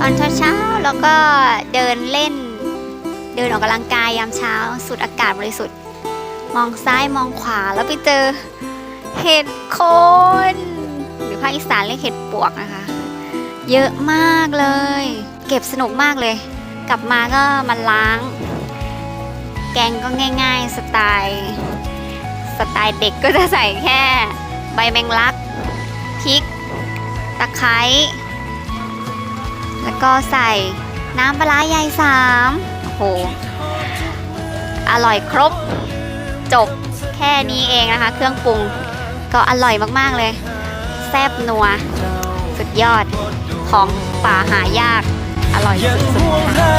ตอนเช้าๆแล้วก็เดินเล่น เดินออกกำลังกายยามเช้าสูดอากาศบริสุทธิ์ มองซ้ายมองขวาแล้วไปเจอเห็ดโคนหรือภาคอีสานเรียกเห็ดปวกนะคะ เยอะมากเลย เก็บสนุกมากเลย กลับมาก็มาล้าง แกงก็ง่าย ๆ สไตล์สไตล์เด็กก็จะใส่แค่ ใบแมงลักพริก ตะไคร้ แล้วก็ใส่น้ำปลาร้ายสามโอ้โห อร่อยครบ จบแค่นี้เองนะคะ เครื่องปรุงก็อร่อยมากๆเลย แซ่บนัว สุดยอดของป่าหายาก อร่อยสุดๆค่ะ